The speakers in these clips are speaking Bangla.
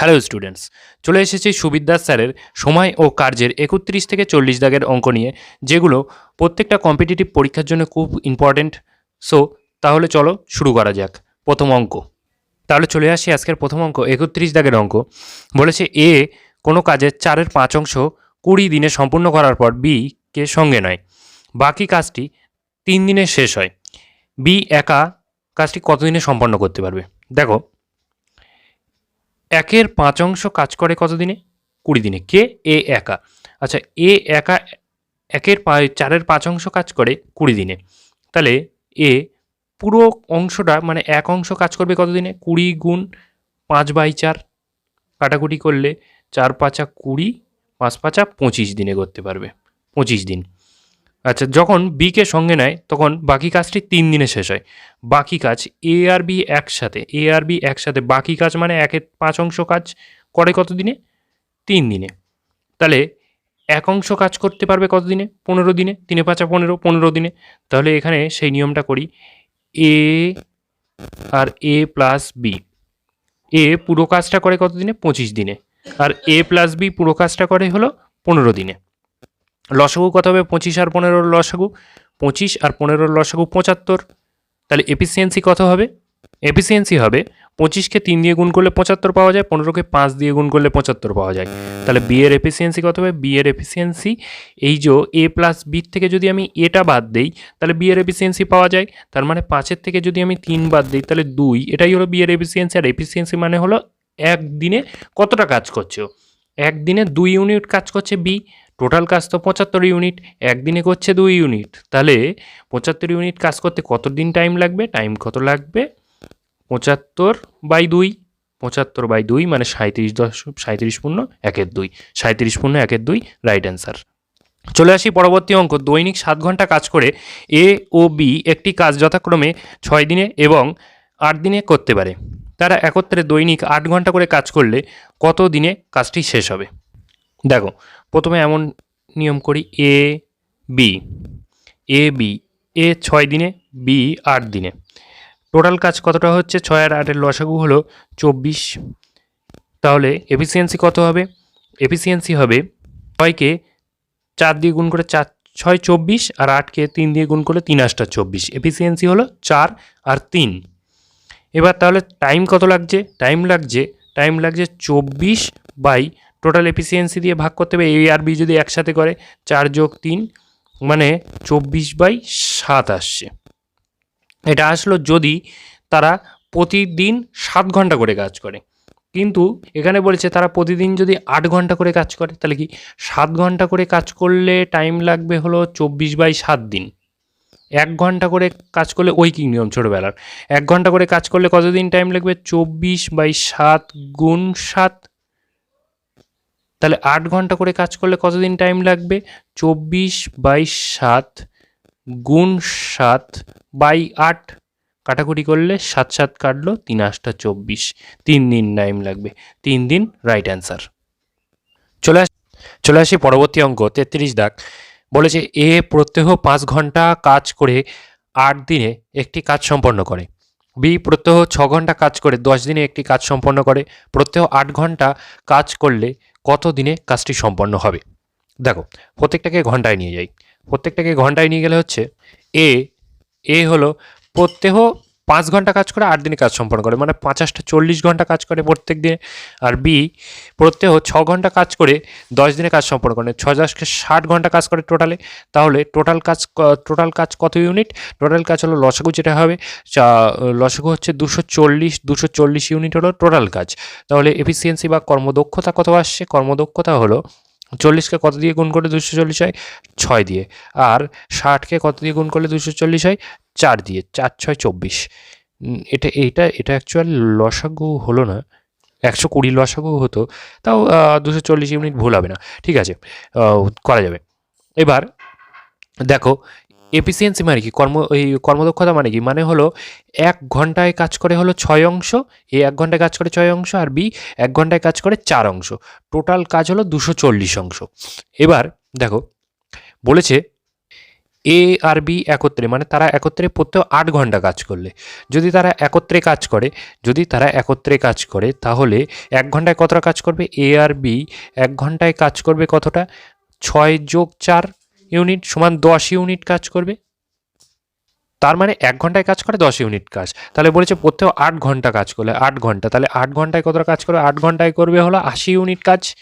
হ্যালো স্টুডেন্টস চলে এসেছি সুবিদ্যাস স্যারের সময় ও কার্যের একত্রিশ থেকে চল্লিশ দাগের অঙ্ক নিয়ে, যেগুলো প্রত্যেকটা কম্পিটিটিভ পরীক্ষার জন্য খুব ইম্পর্ট্যান্ট সো তাহলে চলো শুরু করা যাক। প্রথম অঙ্ক। তাহলে চলে আসি আজকের প্রথম অঙ্ক, একত্রিশ দাগের অঙ্ক। বলেছে এ কোনো কাজের চারের পাঁচ অংশ কুড়ি দিনে সম্পূর্ণ করার পর বি কে সঙ্গে নয়। বাকি কাজটি তিন দিনে শেষ হয়। বি একা কাজটি কতদিনে সম্পন্ন করতে পারবে? দেখো একের পাঁচ অংশ কাজ করে কতদিনে? কুড়ি দিনে। কে? এ একা। আচ্ছা এ একা একের চারের পাঁচ অংশ কাজ করে কুড়ি দিনে। তাহলে এ পুরো অংশটা মানে এক অংশ কাজ করবে কতদিনে? কুড়ি গুণ পাঁচ বাই চার। কাটাকুটি করলে চার পাঁচা কুড়ি, পাঁচ পাঁচা পঁচিশ দিনে করতে পারবে। পঁচিশ দিন। আচ্ছা যখন বিকে সঙ্গে নেয়, তখন বাকি কাজটি তিন দিনে শেষ হয়। বাকি কাজ এ আর বি একসাথে এ আর বি একসাথে, বাকি কাজ মানে একের পাঁচ অংশ কাজ করে কত দিনে তিন দিনে। তাহলে এক অংশ কাজ করতে পারবে কত দিনে পনেরো দিনে, তিনে পাঁচা পনেরো পনেরো দিনে। তাহলে এখানে সেই নিয়মটা করি। এ আর এ প্লাস বি এ পুরো কাজটা করে কত দিনে পঁচিশ দিনে। আর এ প্লাস বি পুরো কাজটা করে হলো পনেরো দিনে। লসাগু কত হবে? পঁচিশ আর পনেরোর লসাগু। পঁচিশ আর পনেরোর লসাগু পঁচাত্তর। তাহলে এফিসিয়েন্সি কত হবে? এফিসিয়েন্সি হবে পঁচিশকে তিন দিয়ে গুণ করলে পঁচাত্তর পাওয়া যায়, পনেরোকে পাঁচ দিয়ে গুণ করলে পঁচাত্তর পাওয়া যায়। তাহলে বি এর এফিসিয়েন্সি কত হবে? বি এর এফিসিয়েন্সি এই যে এ প্লাস বির থেকে যদি আমি এটা বাদ দেই, তাহলে বি এর এফিসিয়েন্সি পাওয়া যায়। তার মানে পাঁচের থেকে যদি আমি তিন বাদ দিই, তাহলে দুই। এটাই হলো বি এর এফিসিয়েন্সি আর এফিসিয়েন্সি মানে হলো একদিনে কতটা কাজ করছে? একদিনে দুই ইউনিট কাজ করছে বি টোটাল কাজ তো পঁচাত্তর ইউনিট একদিনে করছে দুই ইউনিট তাহলে পঁচাত্তর ইউনিট কাজ করতে কত দিন টাইম লাগবে? টাইম কত লাগবে? পঁচাত্তর বাই দুই। পঁচাত্তর বাই দুই মানে সাঁত্রিশ দশ সাঁত্রিশ পূর্ণ একের দুই। সাঁত্রিশ পূর্ণ একের দুই রাইট অ্যান্সার চলে আসি পরবর্তী অঙ্ক। দৈনিক সাত ঘণ্টা কাজ করে এ ও বি একটি কাজ যথাক্রমে ছয় দিনে এবং আট দিনে করতে পারে। তারা একত্রে দৈনিক আট ঘণ্টা করে কাজ করলে কত দিনে কাজটি শেষ হবে? দেখো, প্রথমে এমন নিয়ম করি A B A B A ছয় দিনে বি আট দিনে। টোটাল কাজ কতটা হচ্ছে? ছয় আর আটের লসাগু হলো চব্বিশ। তাহলে এফিসিয়েন্সি কত হবে? এফিসিয়েন্সি হবে ছয়কে চার দিয়ে গুণ করে চার, ছয় চব্বিশ আর আটকে তিন দিয়ে গুণ করলে তিন আটটা চব্বিশ। এফিসিয়েন্সি হলো চার আর তিন। এবার তাহলে টাইম কত লাগছে? টাইম লাগছে টাইম লাগছে চব্বিশ বাই টোটাল এফিসিয়েন্সি দিয়ে ভাগ করতে হবে। এ আর বি যদি একসাথে করে, চার যোগ তিন মানে চব্বিশ বাই সাত আসছে। এটা আসলো যদি তারা প্রতিদিন সাত ঘণ্টা করে কাজ করে। কিন্তু এখানে বলেছে তারা প্রতিদিন যদি আট ঘণ্টা করে কাজ করে, তাহলে কি সাত ঘণ্টা করে কাজ করলে টাইম লাগবে হলো চব্বিশ বাই সাত দিন। এক ঘণ্টা করে কাজ করলে, ওই কি নিয়ম ছোটোবেলার? এক ঘণ্টা করে কাজ করলে কতদিন টাইম লাগবে? চব্বিশ বাই সাত গুণ সাত। তাহলে আট ঘণ্টা করে কাজ করলে কতদিন টাইম লাগবে? চব্বিশ বাই সাত গুণ সাত বাই আট কাটাকুটি করলে সাত সাত কাটলো, তিন আটটা চব্বিশ। তিন দিন টাইম লাগবে। তিন দিন রাইট অ্যান্সার চলে আস চলে আসি পরবর্তী অঙ্ক, তেত্রিশ দাগ। বলেছে, এ প্রত্যহ পাঁচ ঘণ্টা কাজ করে আট দিনে একটি কাজ সম্পন্ন করে। বি, প্রত্যহ ছ ঘণ্টা কাজ করে, দশ দিনে একটি কাজ সম্পন্ন করে। প্রত্যহ আট ঘণ্টা কাজ করলে কত দিনে কাজটি সম্পন্ন হবে? দেখো, প্রত্যেকটাকে ঘন্টায় নিয়ে যাই। প্রত্যেকটাকে ঘন্টায় নিয়ে গেলে হচ্ছে এ এ হলো প্রত্যহ পাঁচ ঘণ্টা কাজ করে, আট দিনে কাজ সম্পন্ন করে। মানে পাঁচাশটা, চল্লিশ ঘণ্টা কাজ করে প্রত্যেক দিনে। আর বি প্রত্যেক ছ ঘণ্টা কাজ করে, দশ দিনে কাজ সম্পন্ন করে। ছ দশকে ষাট ঘণ্টা কাজ করে টোটালে। তাহলে টোটাল কাজ টোটাল কাজ কত ইউনিট? টোটাল কাজ হলো লসাগু যেটা হবে লসাগু হচ্ছে দুশো চল্লিশ দুশো চল্লিশ ইউনিট হলো টোটাল কাজ। তাহলে এফিসিয়েন্সি বা কর্মদক্ষতা কত আসছে? কর্মদক্ষতা হলো চল্লিশকে কত দিয়ে গুণ করলে দুশো চল্লিশ হয়? ছয় দিয়ে। আর ষাটকে কত দিয়ে গুণ করলে দুশো চল্লিশ হয়? চার দিয়ে, চার, ছয়, চব্বিশ। এটা এটা এটা অ্যাকচুয়াল লসাগু হলো না। একশো কুড়ি লসাগু হতো। তাও দুশো চল্লিশ ইউনিট ভুল হবে না। ঠিক আছে করা যাবে। এবার দেখো এফিসিয়েন্সি মানে কি? কর্ম এই কর্মদক্ষতা মানে কি? মানে হলো এক ঘন্টায় কাজ করে হলো ছয় অংশ, এ এক ঘন্টায় কাজ করে ছয় অংশ, আর বি এক ঘন্টায় কাজ করে চার অংশ। টোটাল কাজ হলো দুশো চল্লিশ অংশ। এবার দেখো, বলেছে এ আর বি একত্রে মানে তারা একত্রে প্রত্যেক আট ঘণ্টা কাজ করলে। যদি তারা একত্রে কাজ করে, যদি তারা একত্রে কাজ করে, তাহলে এক ঘন্টায় কতটা কাজ করবে? এ আর বি এক ঘন্টায় কাজ করবে কতটা? ছয় যোগ চার ইউনিট সমান দশ ইউনিট কাজ করবে। তার মানে এক ঘন্টায় কাজ করে দশ ইউনিট কাজ। তাহলে বলেছে প্রত্যেক আট ঘণ্টা কাজ করলে আট ঘণ্টা। তাহলে আট ঘন্টায় কতটা কাজ করবে? আট ঘন্টায় করবে হলো আশি ইউনিট কাজ।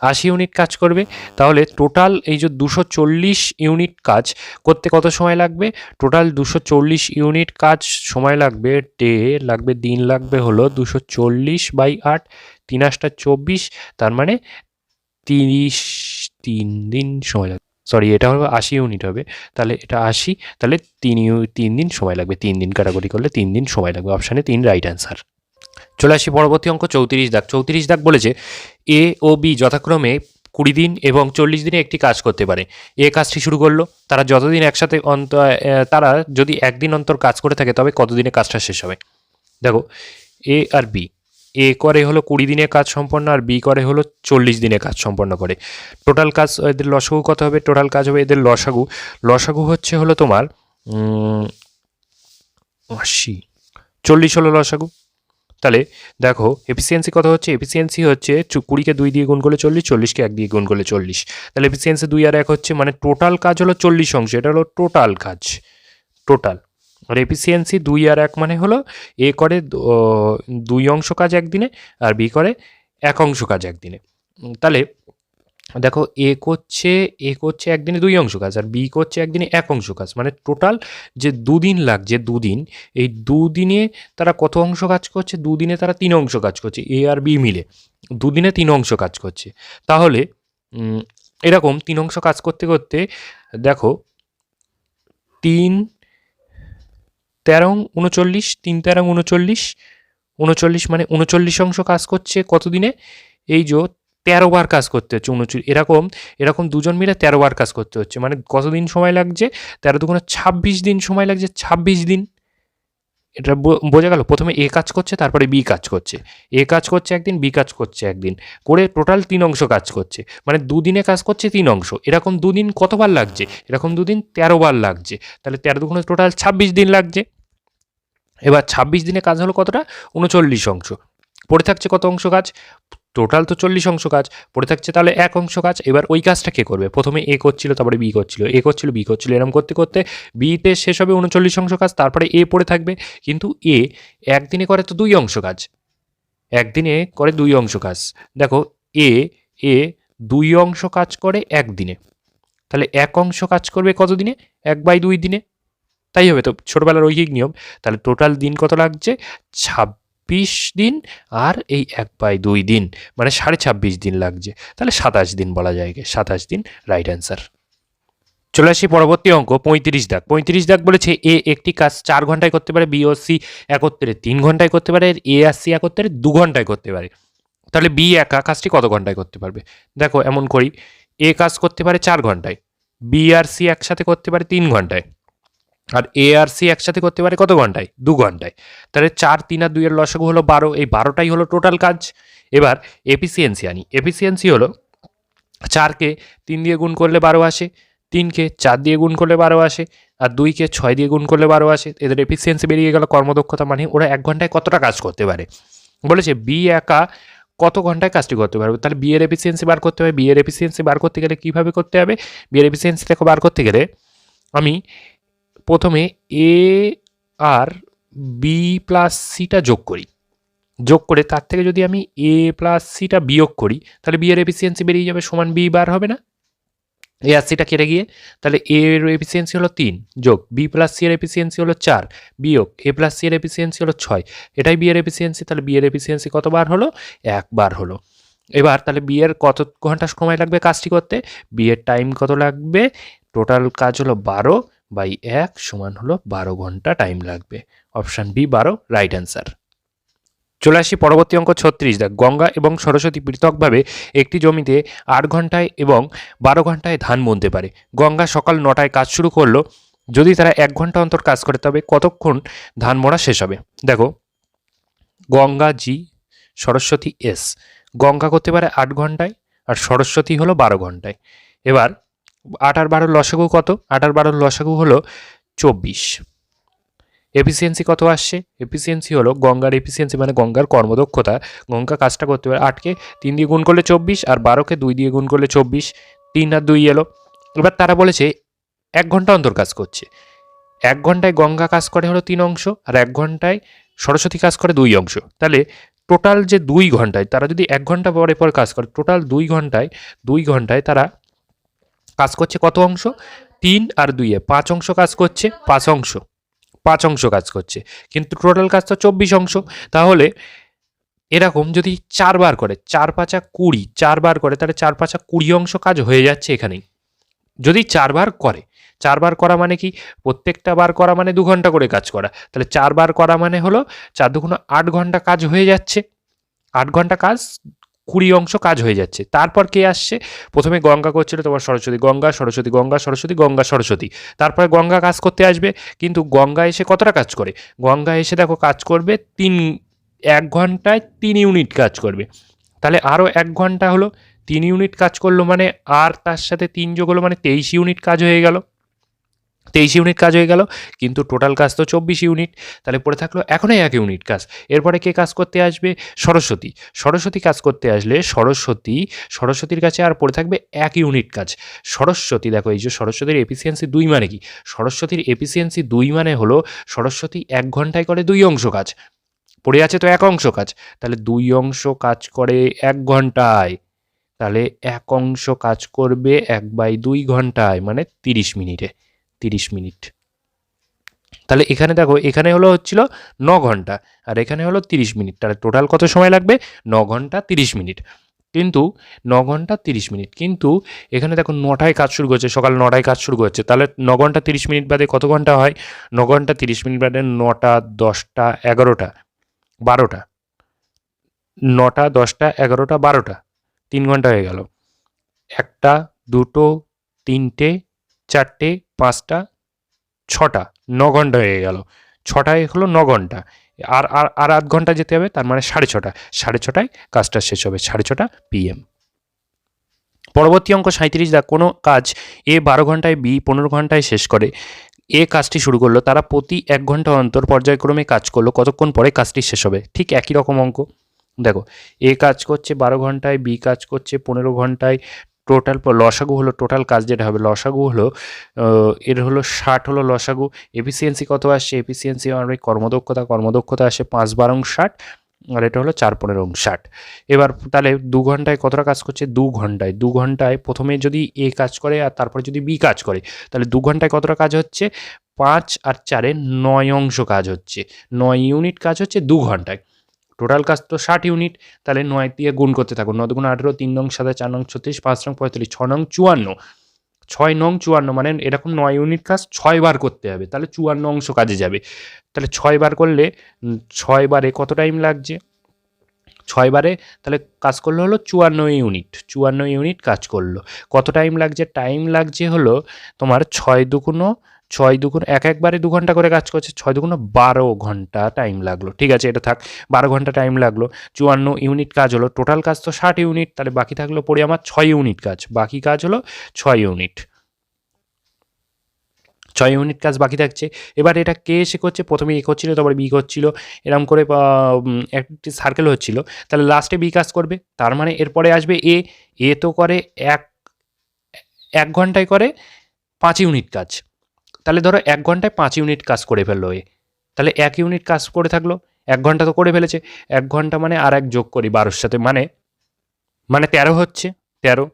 আশি ইউনিট কাজ করবে। তাহলে টোটাল এই যে দুশো চল্লিশ ইউনিট কাজ করতে কত সময় লাগবে? টোটাল দুশো চল্লিশ ইউনিট কাজ সময় লাগবে ডে লাগবে দিন লাগবে হলো দুশো চল্লিশ বাই আট, তিন আটটা চব্বিশ, তার মানে তিরিশ তিন দিন সময় লাগবে। সরি এটা হবে আশি ইউনিট হবে। তাহলে এটা আশি, তাহলে তিন ইউ- তিন দিন সময় লাগবে। তিন দিন কাটাকুটি করলে তিন দিন সময় লাগবে। অপশানে তিন রাইট অ্যান্সার চলে আসি পরবর্তী অঙ্ক, চৌত্রিশ দাগ। চৌত্রিশ দাগ বলেছে এ ও বি যথাক্রমে কুড়ি দিন এবং চল্লিশ দিনে একটি কাজ করতে পারে। এ কাজটি শুরু করল, তারা যতদিন একসাথে অন্ত তারা যদি একদিন অন্তর কাজ করে থাকে, তবে কতদিনে কাজটা শেষ হবে? দেখো এ আর বি এ করে হলো কুড়ি দিনে কাজ সম্পন্ন আর বি করে হলো চল্লিশ দিনে কাজ সম্পন্ন করে। টোটাল কাজ এদের লসাগু কত হবে? টোটাল কাজ হবে এদের লসাগু। লসাগু হচ্ছে হলো তোমার আশি। চল্লিশ হলো লসাগু। তাহলে দেখো এফিসিয়েন্সি কত হচ্ছে? এফিসিয়েন্সি হচ্ছে কুড়িকে দুই দিয়ে গুণ করলে চল্লিশ, চল্লিশকে এক দিয়ে গুণ করলে চল্লিশ। তাহলে এফিসিয়েন্সি দুই আর এক হচ্ছে মানে টোটাল কাজ হলো চল্লিশ অংশ। এটা হলো টোটাল কাজ। টোটাল। আর এফিসিয়েন্সি দুই আর এক মানে হলো এ করে দুই অংশ কাজ একদিনে আর বি করে এক অংশ কাজ একদিনে। তাহলে দেখো এ করছে এ করছে একদিনে দুই অংশ কাজ আর বি করছে একদিনে এক অংশ কাজ। মানে টোটাল যে দুদিন লাগছে, দুদিন, এই দুদিনে তারা কত অংশ কাজ করছে? দুদিনে তারা তিন অংশ কাজ করছে, এ আর বি মিলে। দুদিনে তিন অংশ কাজ করছে। তাহলে এরকম তিন অংশ কাজ করতে করতে দেখো তিন তেরো উনচল্লিশ, তিন তেরো উনচল্লিশ উনচল্লিশ মানে উনচল্লিশ অংশ কাজ করছে কতদিনে? এই যে তেরো বার কাজ করতে হচ্ছে, উনচল্লিশ। এরকম এরকম দুজন মিলে তেরো বার কাজ করতে হচ্ছে। মানে কতদিন সময় লাগছে? তেরো দুগুণে ছাব্বিশ দিন সময় লাগছে, ছাব্বিশ দিন। এটা বোঝা গেল? প্রথমে এ কাজ করছে, তারপরে বি কাজ করছে। এ কাজ করছে একদিন, বি কাজ করছে একদিন। করে টোটাল তিন অংশ কাজ করছে। মানে দুদিনে কাজ করছে তিন অংশ। এরকম দুদিন কতবার লাগছে? এরকম দুদিন তেরো বার লাগছে। তাহলে তেরো দুগুণে টোটাল ছাব্বিশ দিন লাগছে। এবার ছাব্বিশ দিনে কাজ হলো কতটা? উনচল্লিশ অংশ। পড়ে থাকছে কত অংশ কাজ? টোটাল তো চল্লিশ অংশ কাজ। পড়ে থাকছে তাহলে এক অংশ কাজ। এবার ওই কাজটা কে করবে? প্রথমে এ করছিল, তারপরে বি করছিল। এ করছিল, বি করছিল। এরকম করতে করতে বিতে শেষ হবে উনচল্লিশ অংশ কাজ। তারপরে এ পড়ে থাকবে। কিন্তু এ একদিনে করে তো দুই অংশ কাজ। একদিনে করে দুই অংশ কাজ। দেখো, এ এ দুই অংশ কাজ করে একদিনে। তাহলে এক অংশ কাজ করবে কত দিনে? এক বাই দুই দিনে। তাই হবে। তো ছোটোবেলার ঐহিক নিয়ম, তাহলে টোটাল দিন কত লাগছে? ছাব্বিশ দিন আর এই এক বাই দুই দিন মানে সাড়ে ছাব্বিশ দিন লাগছে। তাহলে সাতাশ দিন বলা যায় সাতাশ দিন রাইট অ্যান্সার চলে আসি পরবর্তী অঙ্ক, পঁয়ত্রিশ দাগ। পঁয়ত্রিশ দাগ বলেছে এ একটি কাজ চার ঘন্টায় করতে পারে, বি ও সি একত্রে তিন ঘন্টায় করতে পারে, এ আর সি একত্রে দু ঘন্টায় করতে পারে। তাহলে বি একা কাজটি কত ঘন্টায় করতে পারবে? দেখো এমন করি, এ কাজ করতে পারে চার ঘন্টায়, বি আর সি একসাথে করতে পারে তিন ঘন্টায়। আর এ আর সি একসাথে করতে পারে কত ঘন্টায়? দু ঘন্টায়। তাহলে চার, তিন আর দুইয়ের লসাগু হলো বারো। এই বারোটাই হলো টোটাল কাজ। এবার এফিসিয়েন্সি আনি। এফিসিয়েন্সি হলো চারকে তিন দিয়ে গুণ করলে বারো আসে তিনকে চার দিয়ে গুণ করলে বারো আসে, আর দুইকে ছয় দিয়ে গুণ করলে বারো আসে। এদের এফিসিয়েন্সি বেরিয়ে গেল কর্মদক্ষতা মানে ওরা এক ঘন্টায় কতটা কাজ করতে পারে। বলেছে বি একা কত ঘন্টায় কাজটি করতে পারবে? তাহলে বি এর এফিসিয়েন্সি বার করতে হবে। বি এর এফিসিয়েন্সি বার করতে গেলে কীভাবে করতে হবে? বি এর এফিসিয়েন্সি দেখো বার করতে গেলে আমি প্রথমে এ আর বি প্লাস সিটা যোগ করি। যোগ করে তার থেকে যদি আমি এ প্লাস সিটা বিয়োগ করি, তাহলে বি এর এফিসিয়েন্সি বেরিয়ে যাবে, সমান বি বার হবে না। এ আর সিটা কেটে গিয়ে, তাহলে এ এর এফিসিয়েন্সি হলো তিন যোগ বি প্লাস সি এর এফিসিয়েন্সি হলো চার বিয়োগ এ প্লাস সি এর এফিসিয়েন্সি হলো ছয়। এটাই বি এর এফিসিয়েন্সি তাহলে বি এর এফিসিয়েন্সি কতবার হলো? একবার হলো। এবার তাহলে বি এর কত ঘণ্টা সময় লাগবে কাজটি করতে? বি এর টাইম কত লাগবে? টোটাল কাজ হলো বারো বাই এক সমান হলো বারো ঘণ্টা টাইম লাগবে। অপশান বি বারো রাইট অ্যান্সার চলে আসি পরবর্তী অঙ্ক ছত্রিশ। দেখ, গঙ্গা এবং সরস্বতী পৃথকভাবে একটি জমিতে আট ঘন্টায় এবং বারো ঘন্টায় ধান বুনতে পারে। গঙ্গা সকাল নটায় কাজ শুরু করল, যদি তারা এক ঘণ্টা অন্তর কাজ করে, তবে কতক্ষণ ধান মোড়া শেষ হবে? দেখো, গঙ্গা জি, সরস্বতী এস। গঙ্গা করতে পারে আট ঘন্টায় আর সরস্বতী হলো বারো ঘন্টায়। এবার আট আর বারোর লসাগু কত? আট আর বারোর লসাগু হলো চব্বিশ। এফিসিয়েন্সি কত আসছে? এফিসিয়েন্সি হলো গঙ্গার এফিসিয়েন্সি মানে গঙ্গার কর্মদক্ষতা। গঙ্গা কাজটা করতে পারে আটকে তিন দিয়ে গুণ করলে চব্বিশ আর বারোকে দুই দিয়ে গুণ করলে চব্বিশ, তিন আর দুই এলো। এবার তারা বলেছে এক ঘণ্টা অন্তর কাজ করছে। এক ঘন্টায় গঙ্গা কাজ করে হলো তিন অংশ আর এক ঘন্টায় সরস্বতী কাজ করে দুই অংশ। তাহলে টোটাল যে দুই ঘন্টায় তারা যদি এক ঘণ্টা পরে পর কাজ করে, টোটাল দুই ঘন্টায় দুই ঘন্টায় তারা কাজ করছে কত অংশ? তিন আর দুইয়ে। পাঁচ অংশ কাজ করছে, পাঁচ অংশ। পাঁচ অংশ কাজ করছে। কিন্তু টোটাল কাজ তো চব্বিশ অংশ। তাহলে এরকম যদি চারবার করে, চার পাঁচা কুড়ি চারবার করে, তাহলে চার পাঁচা কুড়ি অংশ কাজ হয়ে যাচ্ছে এখানেই। যদি চারবার করে চারবার করা মানে কি? প্রত্যেকটা বার করা মানে দু ঘণ্টা করে কাজ করা। তাহলে চারবার করা মানে হলো, চার দুগুণ আট ঘণ্টা কাজ হয়ে যাচ্ছে। আট ঘণ্টা কাজ কুড়ি অংশ কাজ হয়ে যাচ্ছে। তারপর কে আসছে? প্রথমে গঙ্গা করছিল তোমার সরস্বতী গঙ্গা সরস্বতী গঙ্গা সরস্বতী গঙ্গা, সরস্বতী। তারপরে গঙ্গা কাজ করতে আসবে, কিন্তু গঙ্গা এসে কতটা কাজ করে? গঙ্গা এসে দেখো কাজ করবে তিন, এক ঘন্টায় তিন ইউনিট কাজ করবে। তাহলে আরও এক ঘণ্টা হলো, তিন ইউনিট কাজ করল মানে আর তার সাথে তিন যোগ হলো মানে তেইশ ইউনিট কাজ হয়ে গেল। তেইশ ইউনিট কাজ হয়ে গেল, কিন্তু টোটাল কাজ তো চব্বিশ ইউনিট। তাহলে পড়ে থাকল এখনই এক ইউনিট কাজ। এরপরে কে কাজ করতে আসবে? সরস্বতী। সরস্বতী কাজ করতে আসলে সরস্বতী, সরস্বতীর কাছে আর পড়ে থাকবে এক ইউনিট কাজ। সরস্বতী, দেখো এই যে সরস্বতীর এফিসিয়েন্সি দুই মানে কি? সরস্বতীর এফিসিয়েন্সি দুই মানে হলো সরস্বতী এক ঘন্টায় করে দুই অংশ কাজ। পড়ে আছে তো এক অংশ কাজ। তাহলে দুই অংশ কাজ করে এক ঘন্টায়। তাহলে এক অংশ কাজ করবে এক বাই দুই ঘন্টায় মানে তিরিশ মিনিটে। তিরিশ মিনিট। তাহলে এখানে দেখো, এখানে হলো হচ্ছিল ন ঘণ্টা, আর এখানে হলো তিরিশ মিনিট। তাহলে টোটাল কত সময় লাগবে? ন ঘণ্টা তিরিশ মিনিট। কিন্তু, ন ঘণ্টা তিরিশ মিনিট। কিন্তু, এখানে দেখো নটায় কাজ শুরু করছে সকাল নটায় কাজ শুরু করছে তাহলে ন ঘণ্টা তিরিশ মিনিট বাদে কত ঘণ্টা হয়? ন ঘণ্টা তিরিশ মিনিট বাদে নটা, দশটা, এগারোটা, বারোটা। নটা, দশটা, এগারোটা, বারোটা। তিন ঘণ্টা হয়ে গেল। একটা, দুটো, তিনটে, চারটে পাঁচটা, ছটা, ন ঘণ্টা হয়ে গেল। ছটায় হলো ন ঘণ্টা। আর আর আর আধ ঘণ্টা যেতে হবে, তার মানে সাড়ে ছটা। সাড়ে ছটায় কাজটা শেষ হবে, সাড়ে ছটা পিএম পরবর্তী অঙ্ক সাঁত্রিশ দা কোনো কাজ এ বারো ঘন্টায়, বি পনেরো ঘন্টায় শেষ করে, এ কাজটি শুরু করল, তারা প্রতি এক ঘণ্টা অন্তর পর্যায়ক্রমে কাজ করল, কতক্ষণ পরে কাজটি শেষ হবে? ঠিক একই রকম অঙ্ক। দেখো, এ কাজ করছে বারো ঘন্টায়, বি কাজ করছে পনেরো ঘন্টায় টোটাল লসাগু হলো টোটাল কাজ যেটা হবে, লসাগু হলো এর হলো ষাট হলো লসাগু এফিসিয়েন্সি কত আসছে? এফিসিয়েন্সি মানে কর্মদক্ষতা কর্মদক্ষতা আসে পাঁচ বারং ষাট, আর এটা হলো চার পনেরো ষাট। এবার তাহলে দু ঘন্টায় কতটা কাজ করছে? দু ঘন্টায়। দু ঘন্টায় প্রথমে যদি এ কাজ করে আর তারপরে যদি বি কাজ করে, তাহলে দু ঘন্টায় কতটা কাজ হচ্ছে? পাঁচ আর চারে নয় অংশ কাজ হচ্ছে। নয় ইউনিট কাজ হচ্ছে দু ঘন্টায়। টোটাল কাজ তো ষাট ইউনিট তাহলে নয় দিয়ে গুণ করতে থাকুন। নয় গুণ আঠেরো তিন নং সাদা চার নং ছত্রিশ পাঁচ নং পঁয়তাল্লিশ ছ নং চুয়ান্ন। ছয় নং চুয়ান্ন মানে এরকম নয় ইউনিট কাজ ছয় বার করতে হবে তাহলে চুয়ান্ন অংশ কাজে যাবে। তাহলে ছয় বার করলে উম, ছয় বারে কত টাইম লাগছে? ছয় বারে তাহলে কাজ করল হলো চুয়ান্ন ইউনিট চুয়ান্ন ইউনিট কাজ করল। কত টাইম লাগছে? টাইম লাগছে হলো তোমার ছয় দুগুণ ছয় দুগুণ, এক একবারে দু ঘণ্টা করে কাজ করছে, ছয় দুগুণ বারো ঘণ্টা টাইম লাগল। ঠিক আছে, এটা থাক, বারো ঘণ্টা টাইম লাগল। চুয়ান্ন ইউনিট কাজ হলো টোটাল কাজ তো ষাট ইউনিট, তাহলে বাকি থাকল পড়ে আমার ছয় ইউনিট কাজ, বাকি কাজ হলো ছয় ইউনিট। ছয় ইউনিট কাজ বাকি থাকছে। এবার এটা কে এসে করছে? প্রথমে এ করছিল, তারপরে বি করছিল এরকম করে একটি সার্কেল হচ্ছিল। তাহলে লাস্টে বি কাজ করবে, তার মানে এরপরে আসবে এ এ তো করে এক এক ঘন্টায় করে পাঁচ ইউনিট কাজ। তাহলে ধরো এক ঘন্টায় পাঁচ ইউনিট কাজ করে ফেলল এ। তাহলে এক ইউনিট কাজ করে থাকল, এক ঘণ্টা তো করে ফেলেছে। এক ঘণ্টা মানে আর এক যোগ করি বারোর সাথে মানে মানে তেরো হচ্ছে, তেরো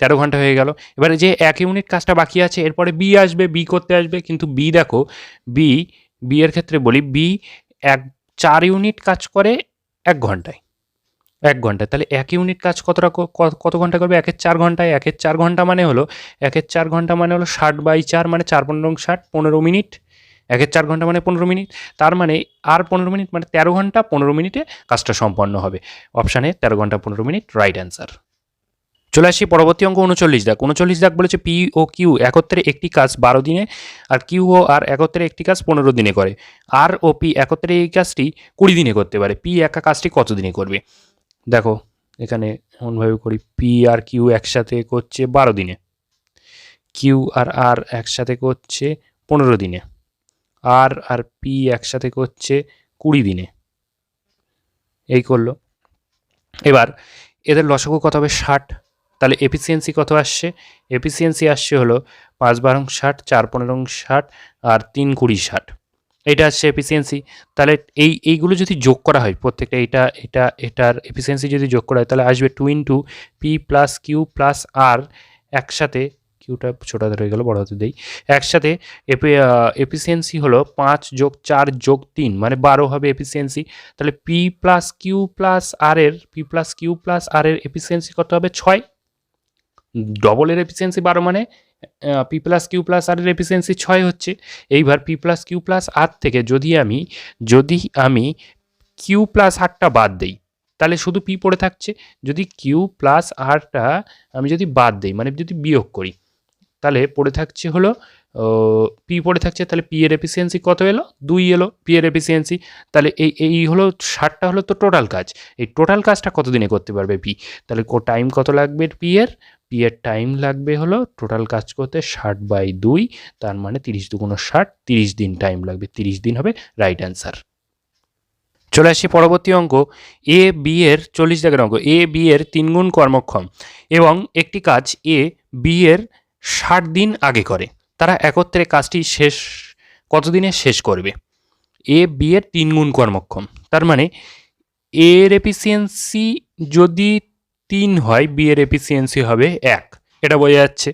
তেরো ঘণ্টা হয়ে গেল। এবারে যে এক ইউনিট কাজটা বাকি আছে, এরপরে বি আসবে বি করতে আসবে, কিন্তু বি দেখো বি বি এর ক্ষেত্রে বলি বি এক, চার ইউনিট কাজ করে এক ঘন্টায়। এক ঘন্টায় তাহলে এক ইউনিট কাজ কতটা কত ঘণ্টা করবে? একের চার ঘন্টায় একের চার ঘণ্টা মানে হলো, একের চার ঘণ্টা মানে হলো ষাট বাই চার মানে চার পনেরো ষাট, পনেরো মিনিট। একের চার ঘণ্টা মানে পনেরো মিনিট। তার মানে আর পনেরো মিনিট মানে তেরো ঘণ্টা, পনেরো মিনিটে কাজটা সম্পন্ন হবে। অপশানে তেরো ঘণ্টা, পনেরো মিনিট রাইট অ্যান্সার চলে আসি পরবর্তী অঙ্ক উনচল্লিশ দাগ। উনচল্লিশ দাগ বলেছে পি ও কিউ একত্রে একটি কাজ বারো দিনে, আর কিউ ও আর একত্রে একটি কাজ পনেরো দিনে করে। আর ও পি একত্রে এই কাজটি কুড়ি দিনে করতে পারে। পি একা কাজটি কত দিনে করবে? দেখো, এখানে এমনভাবে করি পি আর কিউ একসাথে করছে বারো দিনে। কিউ আর আর একসাথে করছে পনেরো দিনে। আর আর পি একসাথে করছে কুড়ি দিনে। এই করল। এবার, এদের লসগু কত হবে? ষাট। তাহলে এফিসিয়েন্সি কত আসছে? এফিসিয়েন্সি আসছে হলো পাঁচ বারং ষাট, চার পনেরো ষাট আর তিন কুড়ি ষাট। এটা আসছে এফিসিয়েন্সি তাহলে এই, এইগুলো যদি যোগ করা হয়, প্রত্যেকটা এটা এটা, এটার এফিসিয়েন্সি যদি যোগ করা হয়, তাহলে আসবে two into P plus Q plus R একসাথে কিউটা ছোটো হাতে হয়ে গেলো, বড় হাতে দেই, একসাথে এফিসিয়েন্সি হলো পাঁচ যোগ চার যোগ তিন মানে বারো হবে এফিসিয়েন্সি তাহলে P plus Q plus R এর P plus Q plus R এর এফিসিয়েন্সি কত হবে? ছয়। ডবলের এফিসিয়েন্সি বারো মানে P plus Q plus R এর এফিসিয়েন্সি ছয় হচ্ছে। এইবার P plus Q plus R থেকে যদি আমি যদি আমি কিউ প্লাস আরটা বাদ দেই, তাহলে শুধু পি পড়ে থাকছে। যদি কিউ প্লাস আরটা আমি যদি বাদ দেই মানে যদি বিয়োগ করি, তাহলে পড়ে থাকছে হলো পি পড়ে থাকছে, তাহলে পি এর এফিসিয়েন্সি কত এলো? দুই এলো। পি এর এফিসিয়েন্সি তাহলে এই এই হলো ষাটটা হলো তো টোটাল কাজ। এই টোটাল কাজটা কত দিনে করতে পারবে পি তাহলে টাইম কত লাগবে পি এর? পি এর টাইম লাগবে হলো টোটাল কাজ করতে ষাট বাই দুই, তার মানে তিরিশ দুগুণ ষাট, তিরিশ দিন টাইম লাগবে, তিরিশ দিন হবে রাইট অ্যান্সার চলে আসি পরবর্তী অঙ্ক এ বি এর চল্লিশ দাগের অঙ্ক এ বি এর তিনগুণ কর্মক্ষম এবং একটি কাজ এ বি এর ষাট দিন আগে করে, তারা একত্রে কাজটি শেষ, কতদিনে শেষ করবে? এ বি এর তিনগুণ কর্মক্ষম, তার মানে এর এফিসিয়েন্সি যদি তিন হয় বি এর এফিসিয়েন্সি হবে এক। এটা বোঝা যাচ্ছে।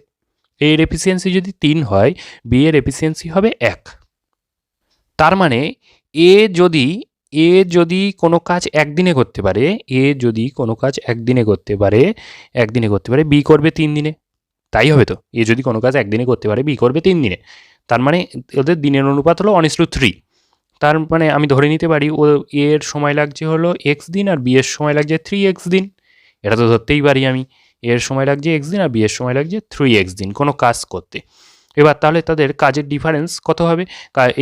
এর এফিসিয়েন্সি যদি তিন হয় বি এর এফিসিয়েন্সি হবে এক। তার মানে এ যদি এ যদি কোনো কাজ একদিনে করতে পারে এ যদি কোনো কাজ একদিনে করতে পারে, একদিনে করতে পারে বি করবে তিন দিনে। তাই হবে তো। এ যদি কোনো কাজ একদিনে করতে পারে বি করবে তিন দিনে। তার মানে ওদের দিনের অনুপাত হলো ওয়ান টু থ্রি তার মানে আমি ধরে নিতে পারি, ও এর সময় লাগছে হলো এক্স দিন আর বি এর সময় লাগছে থ্রি এক্স দিন। এটা তো ধরতেই পারি আমি। এর সময় লাগছে এক্স দিন আর বি এর সময় লাগছে থ্রি এক্স দিন কোনো কাজ করতে। এবার তাহলে তাদের কাজের ডিফারেন্স কত হবে?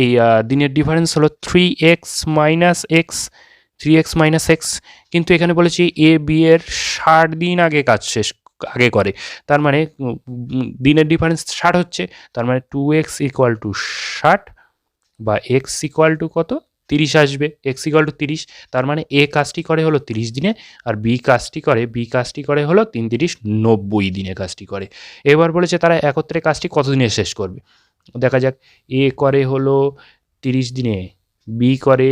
এই দিনের ডিফারেন্স হলো three x minus x three x minus x কিন্তু এখানে বলেছি এ বি এর ষাট দিন আগে কাজ শেষ, আগে করে। তার মানে দিনের ডিফারেন্স ষাট হচ্ছে, তার মানে টু এক্স ইকুয়াল টু ষাট বা এক্স ইকুয়াল টু কত? তিরিশ আসবে এক্স ইকুয়াল টু তিরিশ, তার মানে এ কাজটি করে হলো তিরিশ দিনে, আর বি কাজটি করে বি কাজটি করে হলো তিন তিরিশ নব্বই দিনে কাজটি করে। এবার বলেছে তারা একত্রে কাজটি কত দিনে শেষ করবে? দেখা যাক এ করে হলো তিরিশ দিনে বি করে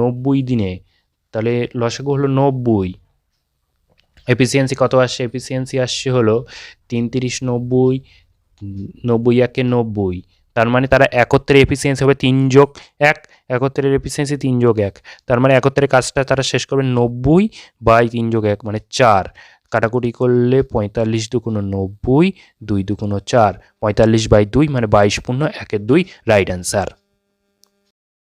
নব্বই দিনে, তাহলে লসাগু হলো নব্বই। এফিসিয়েন্সি কত আসছে? এফিসিয়েন্সি আসছে হলো তিন তিরিশ নব্বই নব্বই একে নব্বই, তার মানে তারা একত্রে এফিসিয়েন্সি হবে তিন যোগ এক একত্রের এফিসিয়েন্সি তিন যোগ এক। তার মানে একত্রের কাজটা তারা শেষ করবে নব্বই বাই তিন যোগ এক মানে চার। কাটাকুটি করলে পঁয়তাল্লিশ দুগুণ নব্বই, দুই দুগুণ চার। পঁয়তাল্লিশ বাই দুই মানে বাইশ পূর্ণ একের দুই রাইট অ্যান্সার